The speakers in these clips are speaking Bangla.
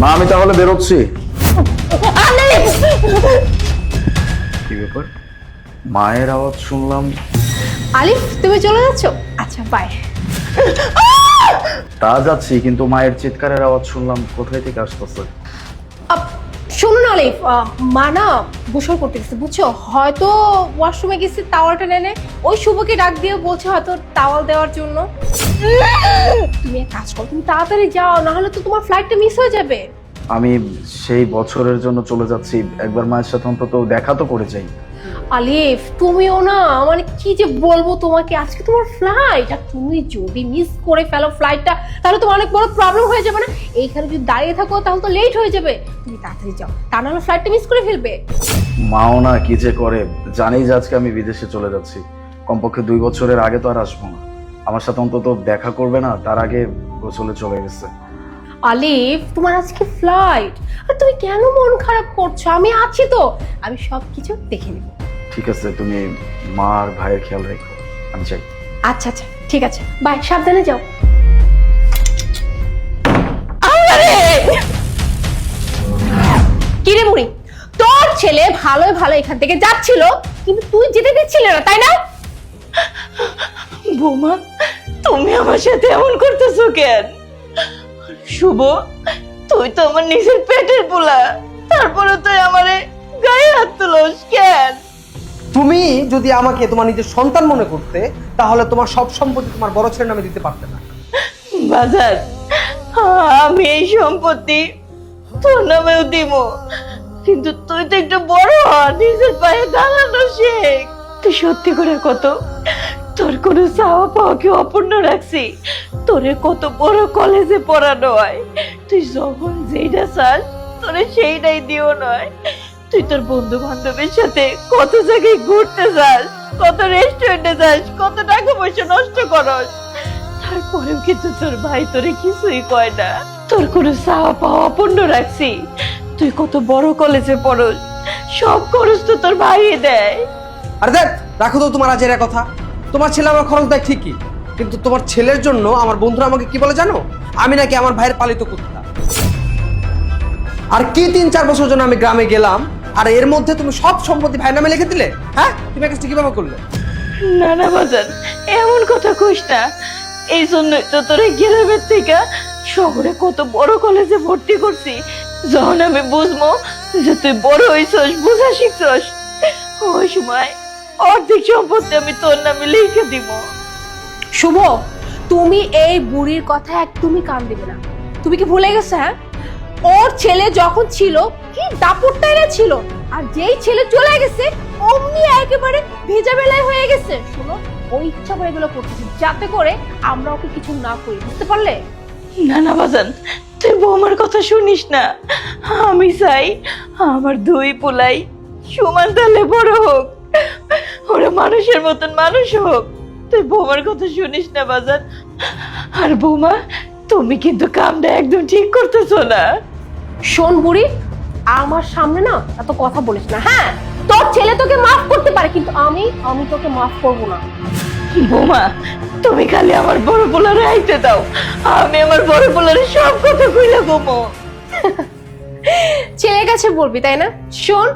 মা আমি তাহলে বেরোচ্ছি। কি ব্যাপার? মায়ের আওয়াজ শুনলাম। আলিফ তুমি চলে যাচ্ছ? আচ্ছা বাই তা যাচ্ছি কিন্তু মায়ের চিৎকারের আওয়াজ শুনলাম। কোথায় থেকে আসতেছে? শোনো না আলিফ মা না গোসল করতে গেছে, বুঝছ? হয়তো ওয়াশরুমে গেছে তাওয়ালটা নেনে ওই শুভকে ডাক দিয়ে বলছে হয়তো তাওয়াল দেওয়ার জন্য। তুমি এক কাজ করো, তুমি তাড়াতাড়ি যাও না হলে তো তোমার ফ্লাইটটা মিস হয়ে যাবে। আমি সেই বছরের জন্য চলে যাচ্ছি, একবার মায়ের সাথে অন্তত দেখা তো করে যাই। আলিফ তুমিও না মানে কি যে বলব তোমাকে? আজকে তোমার ফ্লাইট আর তুমি যদি মিস করে ফেলো ফ্লাইটটা তাহলে তোমার অনেক বড় প্রবলেম হয়ে যাবে না? এইখানে যদি দাঁড়িয়ে থাকো তাহলে তো লেট হয়ে যাবে। তুমি তাড়াতাড়ি যাও তা নাহলে ফ্লাইটটা মিস করে ফেলবে। মাও না কি যে করে জানেই যে আজকে আমি বিদেশে চলে যাচ্ছি। কমপক্ষে দুই বছরের আগে তো আর আসব না। আমার সাথে অন্তত দেখা করবে না তার আগে গোসলে চলে গেছে। আলিফ তোমার আজকে ফ্লাইট আর তুমি কেন মন খারাপ করছ? আমি আছি তো। আমি সব কিছু দেখে নেব। ঠিক আছে তুমি মা আর ভাইয়ের খেয়াল রেখো আমি চাই আচ্ছা আচ্ছা ঠিক আছে বাই সাবধানে যাও। কিরে মুড়ি? তোর ছেলে ভালোই ভালো এখান থেকে যাচ্ছিল কিন্তু তুই যেতে দিচ্ছিলে না তাই না? বৌমা তুমি আমার সাথে এমন করতেছো কেন? শুভ তুই তো আমার নিজের পেটের পোলা তারপরে তুই আমারে গায়ে হাত তুলোস কেন? তুমি যদি আমাকে তোমার নিজের সন্তান মনে করতে, তাহলে তোমার সব সম্পত্তি তোমার বড় ছেলের নামে দিতে পারতে না। বাজার, আমি এই সম্পত্তি তোর নামেও দিব। কিন্তু তুই তো একটু বড় নিজের পায়ে দাঁড়ানো শেখ। তুই সত্যি করে কত? তোর কোনো চাওয়া পাওয়া কি অপূর্ণ রাখছি? তোরে কত বড় কলেজে পড়ানো হয়? তুই যখন যেটা চাস, তোরে সেইটাই দিও নয়। তুই তোর বন্ধু বান্ধবের সাথে কত জায়গায় ঘুরতে যাস, কত রেস্টুরেন্টে যাস, কত টাকা পয়সা নষ্ট করস। তারপরেও কিন্তু তোর ভাই তোরে কিছুই কয় না। তোর কোনো চাওয়া পাওয়া অপূর্ণ রাখছি। তুই কত বড় কলেজে পড়স, সব খরচ তো তোর ভাই দেয়। আর দেখ, রাখো তো তোমার আজের কথা। তোমার ছেলে আমার খরচ দেয় ঠিকই, কিন্তু তোমার ছেলের জন্য আমার বন্ধুরা আমাকে কি বলে জানো? আমি নাকি আমার ভাইয়ের পালিত কুত্তা। আর কি তিন চার বছর জন্য আমি গ্রামে গেলাম আর এর মধ্যে তুমি সব সম্পত্তি ভাইয়ের নামে লিখে দিলে? হ্যাঁ? তুমি কাজটা কীভাবে করলে? না না বাজান এমন কথা কইস না। এই জন্য তো তোর গ্রামের থেকে শহরে কত বড় কলেজে ভর্তি করছি। যখন আমি বুঝব যে তুই বড় হইছস বুঝা শিখছস ওই সময় অর্ধেক সম্পত্তি আমি তোর নামে লিখে দিব। শুভ তুমি এই বুড়ির কথা একদমই কান দেবে না। তুমি কি ভুলে গেছো হ্যাঁ? ওর ছেলে যখন ছিল, কি দাপটটাই না ছিল? আর যেই ছেলে চলে গেছে, অমনি একেবারে ভেজা বেলায় হয়ে গেছে। শোনো ওই ইচ্ছা করে এগুলো করতেছে, যাতে করে আমরা ওকে কিছু না করি, বুঝতে পারলে? না না, বাজান, তুই বৌমার কথা শুনিস না। আমি চাই আমার দুই পোলাই সমান তালে বড় হোক। ওরা মানুষের মতন মানুষ হোক। তুই বৌমার কথা শুনিস না, বাজান। আর বৌমা তুমি কিন্তু কামটা একদম ঠিক করতেছো না। শোন বুড়ি আমার সামনে না এত কথা বলিস না। হ্যাঁ তোর ছেলে তোকে মাফ করতে পারে কিন্তু আমি আমি তোকে মাফ করব না। বৌমা তুমি খালি আমার বড় পোলারে আইতে দাও। আমি আমার বড় পোলারে সব কথা কইলা গোমো ছেলের কাছে বলবি তাই না? শোন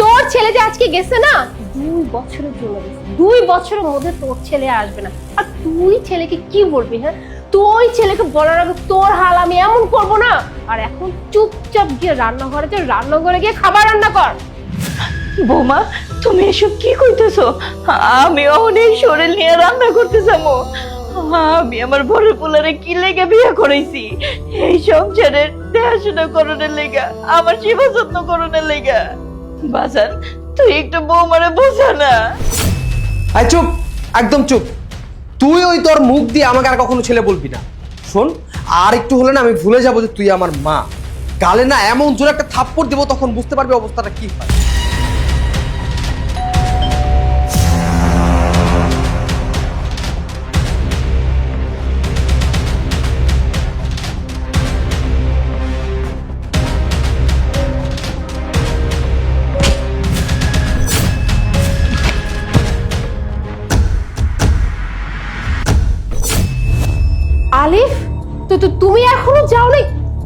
তোর ছেলে যে আজকে গেছে না দুই বছরের জন্য গেছে। দুই বছরের মধ্যে তোর ছেলে আসবে না। আর তুই ছেলেকে কি বলবি হ্যাঁ? তুই ছেলেকে বলার আগে তোর হাল আমি এমন করব না। আর এখন চুপচাপ গিয়ে রান্নাঘরে যে রান্নাঘরে গিয়ে খাবার রান্না কর। বৌমা তুমি এসব কি করতেছো আমি অনেক শরীর নিয়ে রান্না করতে যাব আমি আমার বড় পোলারে কি লেগে বিয়ে করাইছি? এই সংসারের দেখাশোনা করণের লেগা আমার সেবা যত্ন করণের লেগা। বাজান তুই একটু বৌমারে বোঝা না। চুপ একদম চুপ। তুই ওই তোর মুখ দিয়ে আমাকে আর কখনো ছেলে বলবি না। শোন, আর একটু হলে না আমি ভুলে যাব যে তুই আমার মা। গালে না এমন জোরে একটা থাপ্পড় দেবো, তখন বুঝতে পারবি অবস্থাটা কি হয়। আলিফ তো তো তুমি এখনও যাও নাই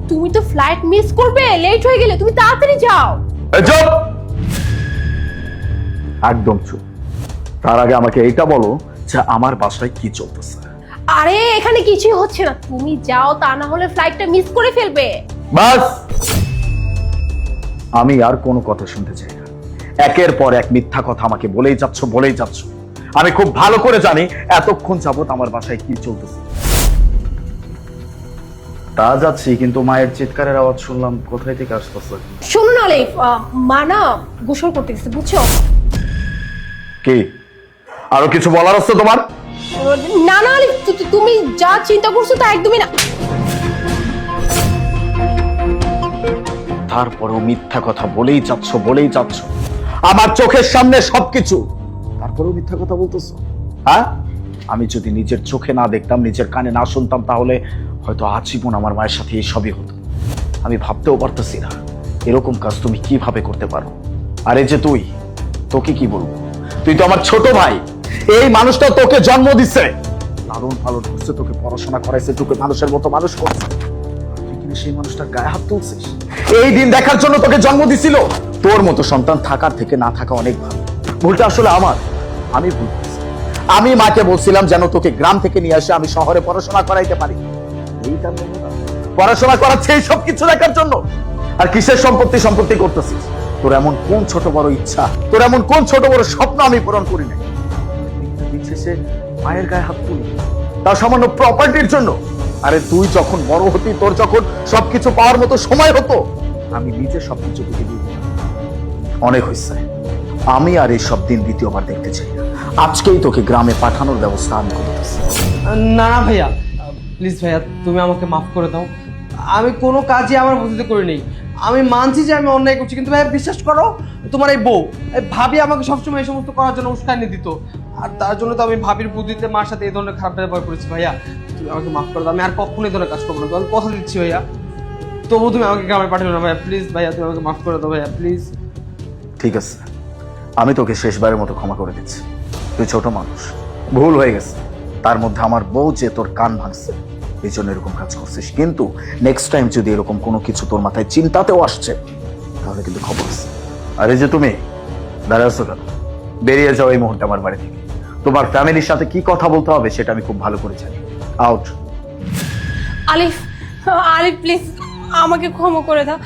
তুমি তো ফ্লাইট মিস করবে লেট হয়ে গেলে তুমি তাড়াতাড়ি যাও। চুপ! একদম চুপ। তার আগে আমাকে এইটা বলো যে আমার বাসায় কি চলতেছে। আরে এখানে কিছুই হচ্ছে না। তুমি যাও তা না হলে ফ্লাইটটা মিস করে ফেলবে। বাস! আমি আর কোনো কথা শুনতে চাই না। একের পর এক মিথ্যা কথা আমাকে বলেই যাচ্ছ বলেই যাচ্ছ। আমি খুব ভালো করে জানি এতক্ষণ যাবত আমার বাসায় কি চলতেছে। তা যাচ্ছি কিন্তু মায়ের চিৎকারের আওয়াজ শুনলাম কোথায় থেকে আসতেছে? শোনো না আলিফ আহ, মা না গোসল করতে গেছে বুঝছ? কি? আরও কিছু বলার আছে তোমার? না না আলিফ তু- তু- তুমি যা চিন্তা করছ তা একদমই না। তারপরেও মিথ্যা কথা বলেই যাচ্ছ বলেই যাচ্ছ। আমার চোখের সামনে সবকিছু। তারপরেও মিথ্যা কথা বলতেছো? হ্যাঁ? আমি যদি নিজের চোখে না দেখতাম, নিজের কানে না শুনতাম, তাহলে হয়তো আজীবন আমার মায়ের সাথে এই সবই হতো। আমি ভাবতেও পারতেছি না এরকম কাজ তুমি কীভাবে করতে পারো? আরে যে তুই, তোকে কি বলব? তুই তো আমার ছোট ভাই, এই মানুষটা তোকে জন্ম দিচ্ছে লালন পালন করছে, তোকে পড়াশোনা করাইছে, তোকে মানুষের মতো মানুষ করছে। সেই মানুষটার গায়ে হাত তুলছিস? এই দিন দেখার জন্য তোকে জন্ম দিছিল? তোর মতো সন্তান থাকার থেকে না থাকা অনেক ভালো। ভুলটা আসলে আমার, আমি ভুল। আমি মাকে বলছিলাম, যেন তোকে গ্রাম থেকে নিয়ে আসে, আমি শহরে পড়াশোনা করাইতে পারি। না। পড়াশোনা করাচ্ছে এই সব কিছু দেখার জন্য। আর কিসের সম্পত্তি সম্পত্তি করতেছিস? তোর এমন কোন ছোট বড় ইচ্ছা, তোর এমন কোন ছোট বড় স্বপ্ন আমি পূরণ করি শেষে মায়ের গায়ে হাত তুলি। তার সামান্য প্রপার্টির জন্য। আরে তুই যখন বড় হতি, তোর যখন সবকিছু পাওয়ার মতো সময় হতো, আমি নিজে সবকিছু অনেক হয়েছে। আমি আর এই সব দিন দ্বিতীয়বার দেখতে চাই না। আজকেই তোকে গ্রামে পাঠানোর ব্যবস্থা আমি করতেছি না না ভাইয়া। প্লিজ ভাইয়া তুমি আমাকে মাফ করে দাও। আমি কোনো কাজই আমার বুদ্ধিতে করিনি। আমি মানছি যে আমি অন্যায় করছি কিন্তু ভাইয়া বিশ্বাস করো তোমার এই বউ এই ভাবি আমাকে সবসময় এই সমস্ত করার জন্য উস্কানি দিত। আর তার জন্য তো আমি ভাবির বুদ্ধিতে মার সাথে এই ধরনের খারাপ ব্যবহার করেছি ভাইয়া। তুমি আমাকে মাফ করে দাও আমি আর কখনো এই ধরনের কাজ করব না। আমি কথা দিচ্ছি ভাইয়া। তবু তুমি আমাকে গ্রামে পাঠাবে না ভাইয়া। প্লিজ ভাইয়া তুমি আমাকে মাফ করে দাও ভাইয়া প্লিজ। ঠিক আছে। আমি তোকে শেষবারের মতো ক্ষমা করে দিচ্ছি। তুই ছোট মানুষ। ভুল হয়ে গেছে। তার মধ্যে আমার বউ যে তোর কান ভাঙছে, এই জন্য এরকম কাজ করছিস। কিন্তু নেক্সট টাইম যদি এরকম কোনো কিছু তোর মাথায় চিন্তাতেও আসছে, তাহলে কিন্তু খবর আছে। আর যে তুমি দাঁড়াচ্ছ কেন বেরিয়ে যাও এই মুহূর্তে আমার বাড়ি থেকে। তোমার ফ্যামিলির সাথে কি কথা বলতে হবে সেটা আমি খুব ভালো করে জানি। আউট। আলিফ আলিফ প্লিজ আমাকে ক্ষমা করে দাও।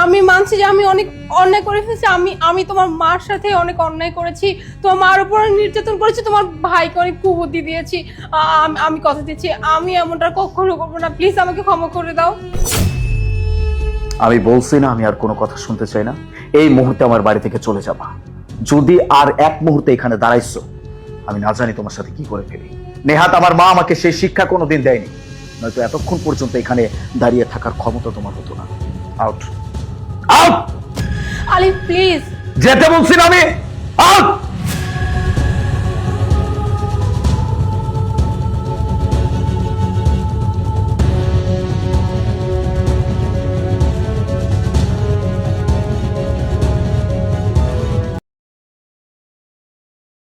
আমি মানছি যে আমি অনেক অন্যায় করে ফেলেছি। আমি আমি তোমার মার সাথে অনেক অন্যায় করেছি। তোমার মার উপর নির্যাতন করেছি। তোমার ভাইকে অনেক কুবুদ্ধি দিয়েছি। আমি কথা দিচ্ছি। আমি এমনটা কখনো করব না। প্লিজ আমাকে ক্ষমা করে দাও। আমি বলছি না আমি আর কোনো কথা শুনতে চাই না। এই মুহূর্তে আমার বাড়ি থেকে চলে যাবা। যদি আর এক মুহূর্তে এখানে দাঁড়াইছো, আমি না জানি তোমার সাথে কি করে ফেলি। নেহাত আমার মা আমাকে সেই শিক্ষা কোনোদিন দেয়নি। নয়তো এতক্ষণ পর্যন্ত এখানে দাঁড়িয়ে থাকার ক্ষমতা তোমার হতো না। আউট আউট আলিফ প্লিজ যেতে বলছি না আমি!